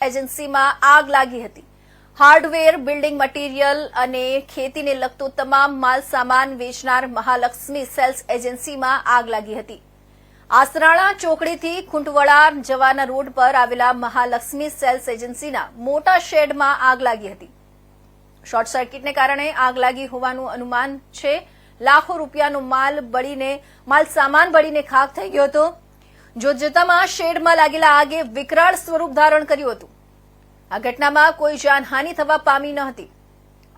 એજન્સીમાં આગ લાગી હતી. હાર્ડવેર, બિલ્ડિંગ મટીરીયલ અને ખેતીને લગતો તમામ માલ સામાન વેચનાર મહાલક્ષ્મી સેલ્સ એજન્સીમાં આગ લાગી હતી. આસરાણા ચોકડીથી ખૂંટવડા જવાના રોડ પર આવેલા મહાલક્ષ્મી સેલ્સ એજન્સીના મોટા શેડમાં આગ લાગી હતી. શોર્ટ સર્કિટને કારણે આગ લાગી હોવાનું અનુમાન છે. લાખો રૂપિયાનો માલ બળીને માલ સામાન બળીને ખાક થઈ ગયો હતો. જોતજોતામાં શેડમાં લાગેલા આગે વિકરાળ સ્વરૂપ ધારણ કર્યું હતું. આ ઘટનામાં કોઈ જાનહાનિ થવા પામી ન હતી.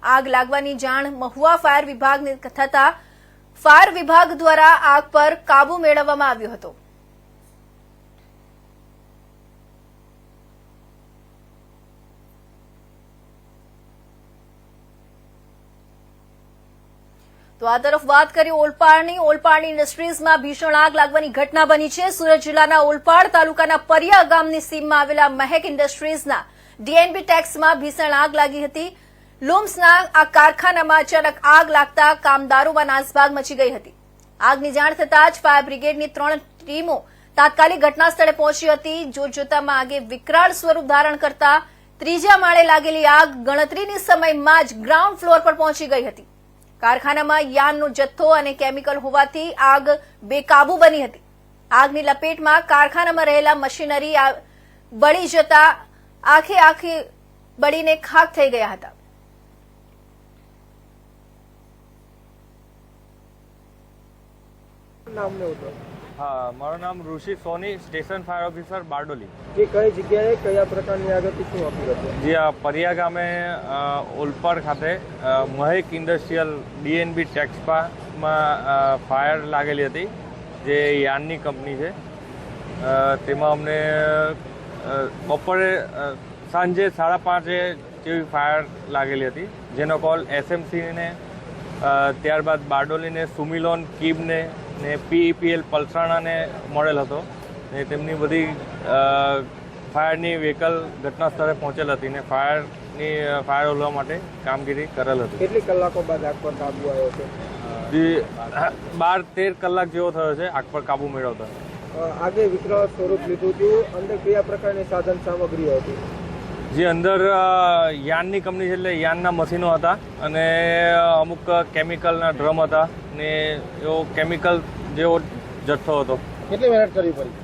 આગ લાગવાની જાણ મહુવા ફાયર વિભાગને થતા ફાયર વિભાગ દ્વારા આગ પર કાબુ મેળવવામાં આવ્યો હતો. તો આ તરફ વાત કરીએ ઓલપાડની. ઓલપાડ ઇન્ડસ્ટ્રીઝમાં ભીષણ આગ લાગવાની ઘટના બની છે. સુરત જિલ્લાના ઓલપાડ તાલુકાના પરિયા ગામની સીમમાં આવેલા મહેક ઇન્ડસ્ટ્રીઝના ડીએનબી ટેક્સમાં ભીષણ આગ લાગી હતી. લૂમ્સના આ કારખાનામાં અચાનક આગ લાગતા કામદારોમાં નાસભાગ મચી ગઈ હતી. આગની જાણ થતાં જ ફાયર બ્રિગેડની ત્રણ ટીમો તાત્કાલિક ઘટના સ્થળે પહોંચી હતી. જોતજોતામાં આગે વિકરાળ સ્વરૂપ ધારણ કરતા ત્રીજા માળે લાગેલી આગ ગણતરીની સમયમાં જ ગ્રાઉન્ડ ફ્લોર પર પહોંચી ગઈ હતી. કારખાનામાં યાનનો જથ્થો અને કેમિકલ હોવાથી આગ બેકાબુ બની હતી. આગની લપેટમાં કારખાનામાં રહેલા મશીનરી બળી જતા આખે આખી બળીને ખાક થઈ ગયા હતા. નામ ને હા મારું નામ Rishi Soni station fire officer Bardoli. જે કઈ જગ્યાએ કયા પ્રકારની આગળથી શું આપી જે આ પરિયા ગામે ઓલપાડ ખાતે મહેક ઇન્ડસ્ટ્રીયલ ડીએનબી ટેક્સપામાં ફાયર લાગેલી હતી જે યાનની કંપની છે. તેમાં અમને બપોરે સાંજે સાડા પાંચે જેવી ફાયર લાગેલી હતી જેનો કોલ એસએમસીને ત્યારબાદ બારડોલીને સુમિલોન કિબને ને પીઈપીએલ પલસાણાને મળેલ હતો. ને તેમની બધી ફાયરની વ્હીકલ ઘટના સ્થળે પહોંચેલ હતી ને ફાયરની ફાયર ઓલવા માટે કામગીરી કરેલ હતી. કેટલી કલાકો બાદ આગ પર કાબુ આવ્યો છે? જે બાર તેર કલાક જેવો થયો છે આગ પર કાબુ મેળવતા. આગે વિકરાળ સ્વરૂપ લીધું હતું. અંદર કયા પ્રકારની સાધન સામગ્રી હતી. જે અંદર યાનની કંપની છે એટલે યાનના મશીનો હતા અને અમુક કેમિકલના ડ્રમ હતા ને એવો કેમિકલ જેવો જથ્થો હતો. કેટલી મહેનત કરવી પડી?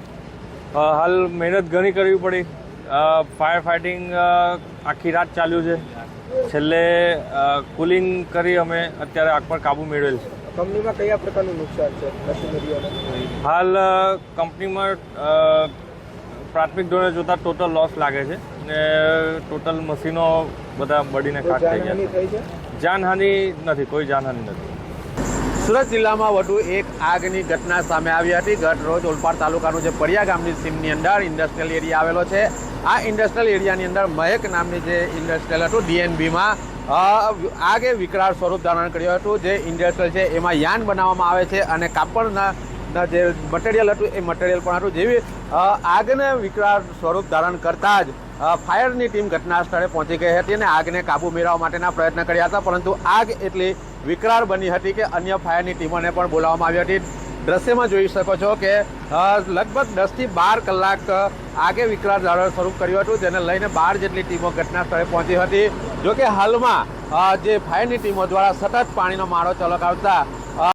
હાલ મહેનત ઘણી કરવી પડી. ફાયર ફાઇટિંગ આખી રાત ચાલ્યું છે. છેલ્લે કુલિંગ કરી અમે અત્યારે આગ પર કાબુ મેળવેલ છે. કંપનીમાં કયા પ્રકારનું નુકસાન છે? હાલ કંપનીમાં પ્રાથમિક ધોરણે જોતા ટોટલ લોસ લાગે છે. ને ટોટલ મશીનો બધા બળીને ખાક થઈ ગયા જાનહાનિ નથી કોઈ જાનહાનિ નથી. સુરત જિલ્લામાં વધુ એક આગની ઘટના સામે આવી હતી. ગત રોજ ઓલપાડ તાલુકાનું જે પડિયા ગામની સીમની અંદર ઇન્ડસ્ટ્રીયલ એરિયા આવેલો છે. આ ઇન્ડસ્ટ્રીયલ એરિયાની અંદર મહેક નામની જે ઇન્ડસ્ટ્રીયલ હતું ડીએનબીમાં આગે વિકરાળ સ્વરૂપ ધારણ કર્યું હતું. જે ઇન્ડસ્ટ્રીયલ છે એમાં યાન બનાવવામાં આવે છે અને કાપડના ના, જે મટીરિયલ હતું એ મટીરિયલ પણ હતું, જેવી આગને વિકરાળ સ્વરૂપ ધારણ કરતા જ ફાયરની ટીમ ઘટના સ્થળે પહોંચી ગઈ હતી અને આગને કાબુ મેળવવા માટેના પ્રયત્ન કર્યા હતા, પરંતુ આગ એટલી વિકરાળ બની હતી કે અન્ય ફાયરની ટીમોને પણ બોલાવવામાં આવી હતી. દ્રશ્યમાં જોઈ શકો છો કે લગભગ દસથી બાર કલાક આગે વિકરાળ ધારણ સ્વરૂપ કર્યું હતું, જેને લઈને બાર જેટલી ટીમો ઘટના સ્થળે પહોંચી હતી. જો કે હાલમાં જે ફાયરની ટીમો દ્વારા સતત પાણીનો માળો ચલાવતા